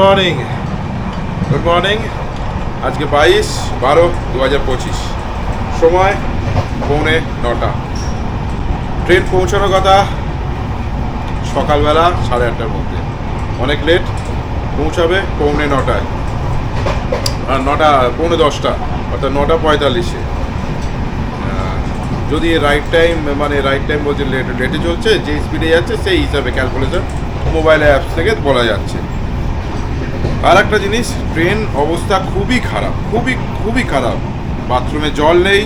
Morning good morning আজকে বাইশ বারো দু হাজার পঁচিশ। সময় পৌনে নটা। ট্রেন পৌঁছানোর কথা সকালবেলা সাড়ে আটটার মধ্যে। অনেক লেট পৌঁছাবে পৌনে নটায়। আর নটা, পৌনে দশটা, অর্থাৎ নটা পঁয়তাল্লিশে। যদি রাইট টাইম মানে রাইট টাইম বলছে লেট লেটে চলছে, যে স্পিডে যাচ্ছে, সেই হিসাবে ক্যালকুলেশন মোবাইল অ্যাপস থেকে বলা যাচ্ছে। আর একটা জিনিস ট্রেন অবস্থা খুবই খারাপ, খুবই খুবই খারাপ। বাথরুমে জল নেই,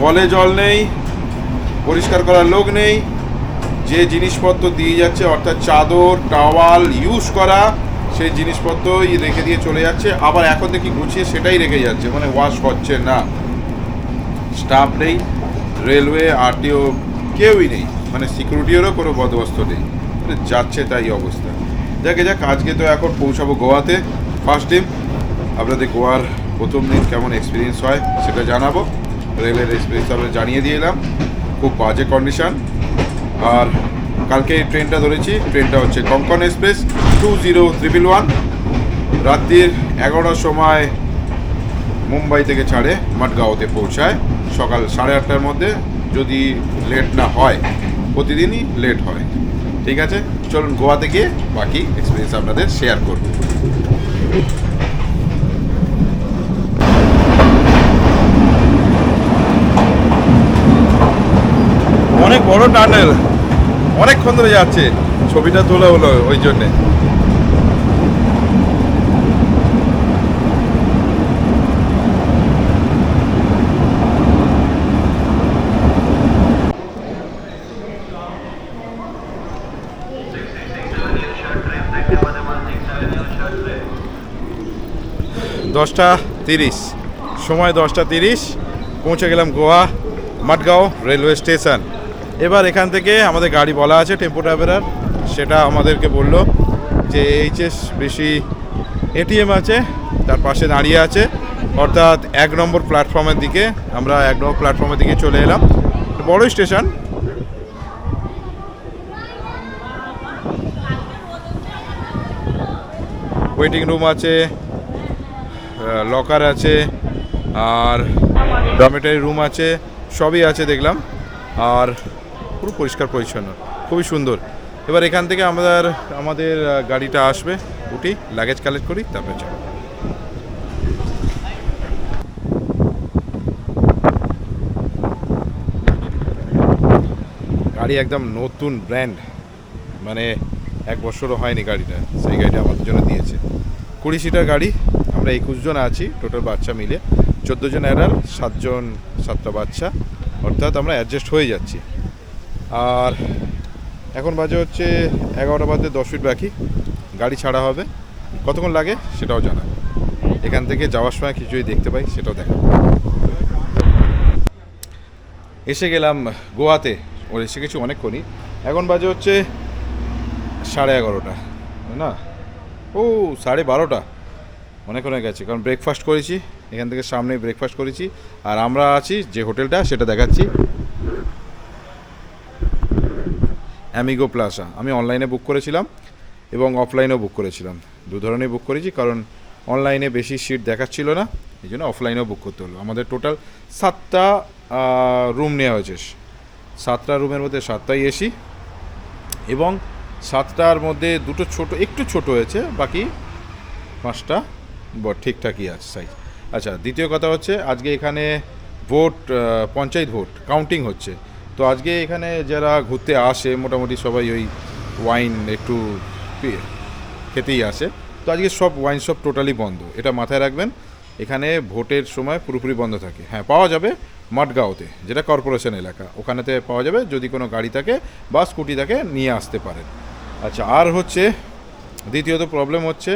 কলে জল নেই, পরিষ্কার করার লোক নেই। যে জিনিসপত্র দিয়ে যাচ্ছে, অর্থাৎ চাদর টাওয়াল ইউজ করা, সেই জিনিসপত্রই রেখে দিয়ে চলে যাচ্ছে। আবার এখন দেখি গুছিয়ে সেটাই রেখে যাচ্ছে মানে ওয়াশ হচ্ছে না। স্টাফ নেই রেলওয়ে আরটিও কেউই নেই মানে সিকিউরিটিরও কোনো বন্দোবস্ত নেই। মানে যাচ্ছে তাই অবস্থা। যাকে যাক, আজকে তো এখন পৌঁছাবো গোয়াতে। ফার্স্ট দিন আপনাদের গোয়ার প্রথম দিন কেমন এক্সপিরিয়েন্স হয় সেটা জানাব। রেলের এক্সপিরিয়েন্স আপনাদের জানিয়ে দিয়ে এলাম। খুব বাজে কন্ডিশন আর কালকে ট্রেনটা ধরেছি, ট্রেনটা হচ্ছে Konkan express two zero triple one রাত্রির এগারোটার সময় মুম্বাই থেকে ছাড়ে মাটগাঁওতে পৌঁছায়। সকাল সাড়ে আটটার মধ্যে, যদি লেট না হয়, প্রতিদিনই লেট হয়। ঠিক আছে? চলুন গোয়াতে গিয়ে বাকি এক্সপিরিয়েন্স আপনাদের শেয়ার করব। অনেক বড় টানেল অনেকক্ষণ ধরে যাচ্ছে, ছবিটা তোলা হলো ওই জন্যে। দশটা তিরিশ। সময় দশটা তিরিশ, পৌঁছে গেলাম গোয়া মাটগাঁও রেলওয়ে স্টেশন। এবার এখান থেকে আমাদের গাড়ি বলা আছে, টেম্পো ট্রাভেলার সেটা আমাদেরকে বলল যে এইচএস বেশি এটিএম আছে, তার পাশে দাঁড়িয়ে আছে। অর্থাৎ এক নম্বর প্ল্যাটফর্মের দিকে আমরা এক নম্বর প্ল্যাটফর্মের দিকে চলে এলাম। বড় স্টেশন। ওয়েটিং রুম আছে লকার আছে, আর ডরমেটারি রুম আছে, সবই আছে দেখলাম, আর পুরো পরিষ্কার পরিচ্ছন্ন, খুবই সুন্দর। এবার এখান থেকে আমাদের আমাদের গাড়িটা আসবে, উঠি লাগেজ কালেক্ট করি, তারপরে যাব গাড়ি একদম নতুন ব্র্যান্ড মানে এক বছরও হয়নি গাড়িটা, সেই গাড়িটা আমাদের জন্য দিয়েছে। কুড়ি সিটার গাড়ি আমরা একুশ জন আছি টোটাল বাচ্চা মিলে। চোদ্দ জন অ্যাডাল্ট সাতজন সাতটা বাচ্চা। অর্থাৎ আমরা অ্যাডজাস্ট হয়ে যাচ্ছি। আর এখন বাজে হচ্ছে এগারোটা বাজে দশ মিনিট বাকি। গাড়ি ছাড়া হবে। কতক্ষণ লাগে সেটাও জানা। এখান থেকে যাওয়ার সময় কিছু যদি দেখতে পাই, সেটাও দেখা। এসে গেলাম গোয়াতে। ওর এসে গেছি অনেকক্ষণই। এখন বাজে হচ্ছে সাড়ে এগারোটা না? ও, সাড়ে বারোটা। অনেকক্ষণ অনেক গেছে কারণ ব্রেকফাস্ট করেছি, এখান থেকে সামনে ব্রেকফাস্ট করেছি। আর আমরা আছি যে হোটেলটা, সেটা দেখাচ্ছি। অ্যামিগো প্লাসা আমি অনলাইনে বুক করেছিলাম এবং অফলাইনেও বুক করেছিলাম। দু ধরনের বুক করেছি, কারণ অনলাইনে বেশি সিট দেখাচ্ছিল না, এই জন্য অফলাইনেও বুক করতে হলো। আমাদের টোটাল সাতটা রুম নেওয়া হয়েছে। সাতটা রুমের মধ্যে সাতটাই এসি এবং সাতটার মধ্যে দুটো ছোট, একটু ছোট হয়েছে, বাকি পাঁচটা ঠিকঠাকই আছে সাইজ আচ্ছা দ্বিতীয় কথা হচ্ছে, আজকে এখানে ভোট পঞ্চায়েত ভোট কাউন্টিং হচ্ছে। তো আজকে এখানে যারা ঘুরতে আসে, মোটামুটি সবাই ওই ওয়াইন একটু খেতেই আসে। তো আজকে সব ওয়াইন শপ টোটালি বন্ধ। এটা মাথায় রাখবেন, এখানে ভোটের সময় পুরোপুরি বন্ধ থাকে। হ্যাঁ পাওয়া যাবে মাটগাঁওতে যেটা কর্পোরেশন এলাকা। ওখানেতে পাওয়া যাবে, যদি কোনো গাড়ি থাকে বা স্কুটি থাকে, নিয়ে আসতে পারেন। আচ্ছা আর হচ্ছে, দ্বিতীয়ত প্রবলেম হচ্ছে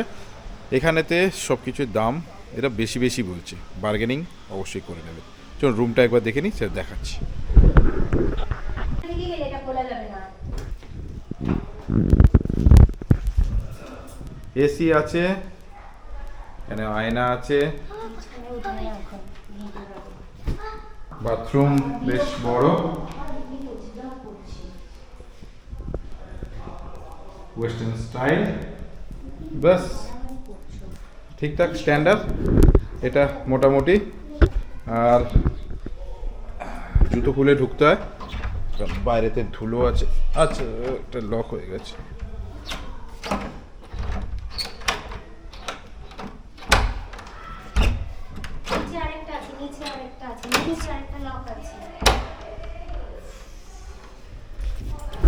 এখানেতে সব কিছুর দাম এটা বেশি বেশি বলছে। বার্গেনিং অবশ্যই করে নেবে। চলুন রুমটা একবার দেখে নিই, সেটা দেখাচ্ছি। এসি আছে, এখানে আয়না আছে। বাথরুম বেশ বড়। ওয়েস্টার্ন স্টাইল ব্যাস। ঠিকঠাক স্ট্যান্ডার্ড এটা মোটামুটি। আর জুতো খুলে ঢুকতে হয়। বাইরেতে ধুলো আছে। আচ্ছা এটা লক হয়ে গেছে।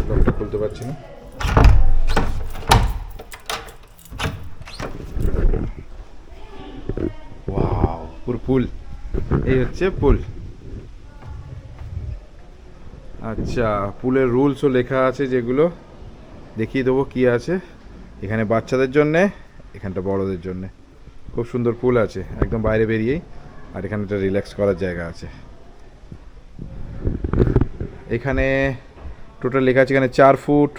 লকটা খুলতে পারছি না ওয়াও পুরো পুল এই হচ্ছে পুল আচ্ছা পুলের রুলসও লেখা আছে যেগুলো। দেখিয়ে দেবো কি আছে। এখানে বাচ্চাদের জন্যে, এখানটা বড়দের জন্যে। খুব সুন্দর পুল আছে, একদম বাইরে বেরিয়েই। আর এখানে একটা রিল্যাক্স করার জায়গা আছে। এখানে টোটাল লেখা আছে, এখানে চার ফুট,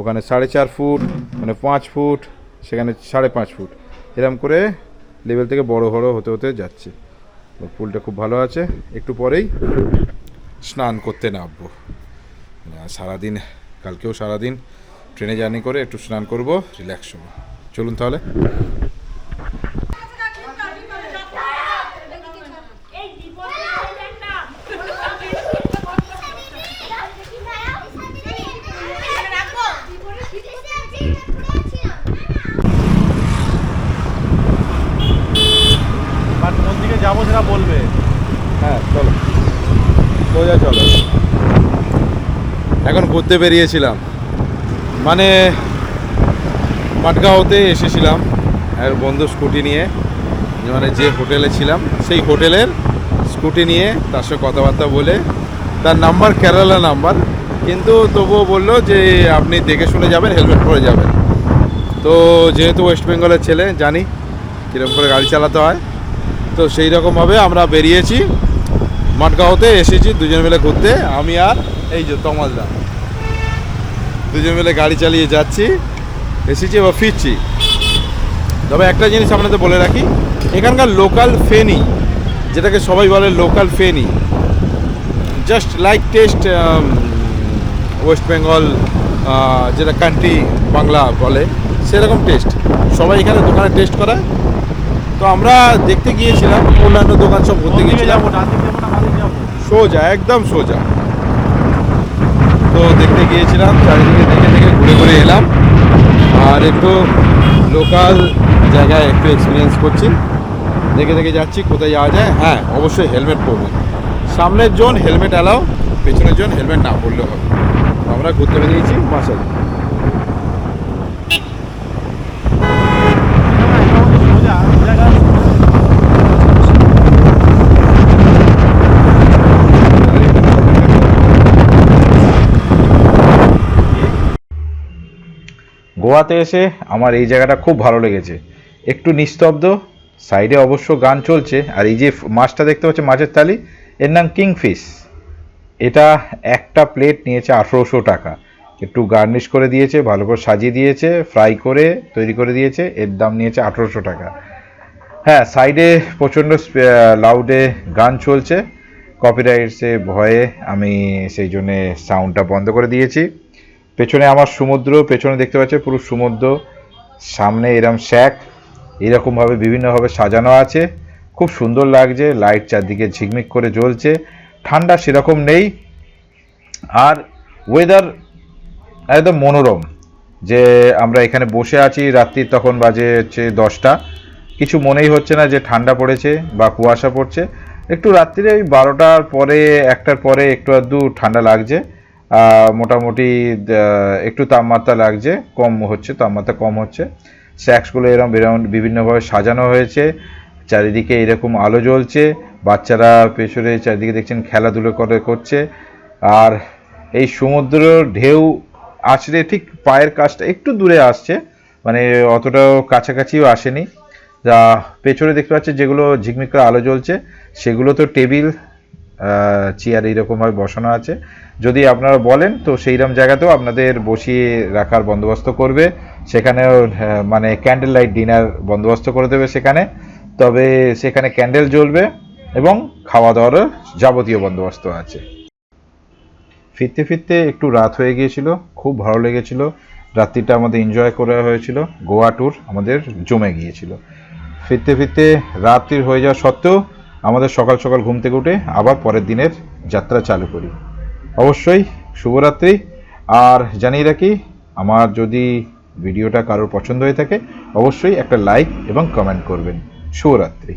ওখানে সাড়ে চার ফুট মানে পাঁচ ফুট, সেখানে সাড়ে পাঁচ ফুট। এরকম করে লেভেল থেকে বড় বড় হতে হতে যাচ্ছে। পুলটা খুব ভালো আছে। একটু পরেই স্নান করতে নামবো। সারাদিন, কালকেও সারাদিন ট্রেনে জার্নি করে একটু স্নান করব, রিল্যাক্স হব। চলুন তাহলে। যাব সেটা বলবে। হ্যাঁ চলো। সোজা চলো। এখন ঘুরতে বেরিয়েছিলাম। মানে মাটগাঁওতে এসেছিলাম এক বন্ধু স্কুটি নিয়ে। মানে যে হোটেলে ছিলাম, সেই হোটেলের স্কুটি নিয়ে তার সঙ্গে কথাবার্তা বলে, তার নাম্বার কেরালা নাম্বার, কিন্তু তবুও বলল যে আপনি দেখে শুনে যাবেন, হেলমেট পরে যাবেন। তো যেহেতু ওয়েস্ট বেঙ্গলের ছেলে, জানি কীরকম করে গাড়ি চালাতে হয়। তো সেই রকমভাবে আমরা বেরিয়েছি। মাটগাঁওতে এসেছি দুজন মিলে ঘুরতে। আমি আর এই যে তমালদা দুজন মিলে গাড়ি চালিয়ে যাচ্ছি। এসেছি এবার ফিরছি। তবে একটা জিনিস আপনাদের বলে রাখি, এখানকার লোকাল ফেনি, যেটাকে সবাই বলে local feni just like taste West Bengal যেটা কান্ট্রি বাংলা বলে, সেরকম টেস্ট সবাই এখানে দোকানে টেস্ট করায়। তো আমরা দেখতে গিয়েছিলাম অন্যান্য দোকান সব ঘুরতে গিয়েছিলাম। সোজা একদম সোজা। তো দেখতে গিয়েছিলাম চারিদিকে দেখে দেখে ঘুরে ঘুরে এলাম। আর একটু লোকাল জায়গায় একটু এক্সপিরিয়েন্স করছি। দেখে দেখে যাচ্ছি কোথায় যাওয়া যায়। হ্যাঁ অবশ্যই হেলমেট পরবেন সামনের জন হেলমেট অ্যালাও পেছনের জন হেলমেট না পরলে হবে। আমরা ঘুরতে বেরিয়েছি মাসাল সোজা জায়গা গোয়াতে এসে আমার এই জায়গাটা খুব ভালো লেগেছে। একটু নিস্তব্ধ, সাইডে অবশ্য গান চলছে, আর এই যে মাছটা দেখতে পাচ্ছ, মাছের থালি, এর নাম কিংফিশ। এটা একটা প্লেট নিয়েছে আঠেরোশো টাকা। একটু গার্নিশ করে দিয়েছে, ভালো করে সাজিয়ে দিয়েছে, ফ্রাই করে তৈরি করে দিয়েছে, এর দাম নিয়েছে আঠেরোশো টাকা। হ্যাঁ সাইডে প্রচণ্ড লাউডে গান চলছে। কপিরাইটসে ভয়ে আমি সেই জন্যে সাউন্ডটা বন্ধ করে দিয়েছি। পেছনে আমার সমুদ্র, পেছনে দেখতে পাচ্ছ পুরো সমুদ্র, সামনে এরম শ্যাক, এরকমভাবে বিভিন্নভাবে সাজানো আছে। খুব সুন্দর লাগছে, লাইট চারদিকে ঝিকমিক করে জ্বলছে, ঠান্ডা সেরকম নেই। আর ওয়েদার একদম মনোরম, যে আমরা এখানে বসে আছি, রাত্রি তখন বাজে হচ্ছে দশটা। কিছু মনেই হচ্ছে না যে ঠান্ডা পড়েছে বা কুয়াশা পড়ছে। একটু রাত্রিরে ওই বারোটার পরে, একটার পরে একটু আধটু ঠান্ডা লাগছে। মোটামুটি একটু তাপমাত্রা লাগছে, কম হচ্ছে, তাপমাত্রা কম হচ্ছে। স্ন্যাক্সগুলো এরকম বেরাউন্ড বিভিন্নভাবে সাজানো হয়েছে। চারিদিকে এরকম আলো জ্বলছে। বাচ্চারা পেছনে চারিদিকে দেখছেন খেলাধুলো করে করছে। আর এই সমুদ্র ঢেউ আসলে ঠিক পায়ের কাছটা একটু দূরে আসছে। মানে অতটাও কাছাকাছিও আসেনি। যা পেছনে দেখতে পাচ্ছি যেগুলো ঝিকমিক করে আলো জ্বলছে, সেগুলো তো টেবিল চেয়ার এইরকমভাবে বসানো আছে। যদি আপনারা বলেন, তো সেইরকম জায়গাতেও আপনাদের বসিয়ে রাখার বন্দোবস্ত করবে। সেখানেও মানে ক্যান্ডেল লাইট ডিনার বন্দোবস্ত করে দেবে সেখানে। তবে সেখানে ক্যান্ডেল জ্বলবে এবং খাওয়া দাওয়ারও যাবতীয় বন্দোবস্ত আছে। ফিরতে ফিরতে একটু রাত হয়ে গিয়েছিল, খুব ভালো লেগেছিল। রাত্রিটা আমাদের এনজয় করা হয়েছিল। গোয়া ট্যুর আমাদের জমে গিয়েছিল। ফিরতে ফিরতে রাত্রির হয়ে যাওয়া সত্ত্বেও আমাদের সকাল সকাল ঘুম থেকে উঠে আবার পরের দিনের যাত্রা চালু করি। অবশ্যই শুভরাত্রি। আর জানিয়ে রাখি, আমার যদি ভিডিওটা কারোর পছন্দ হয়ে থাকে, অবশ্যই একটা লাইক এবং কমেন্ট করবেন। শুভরাত্রি।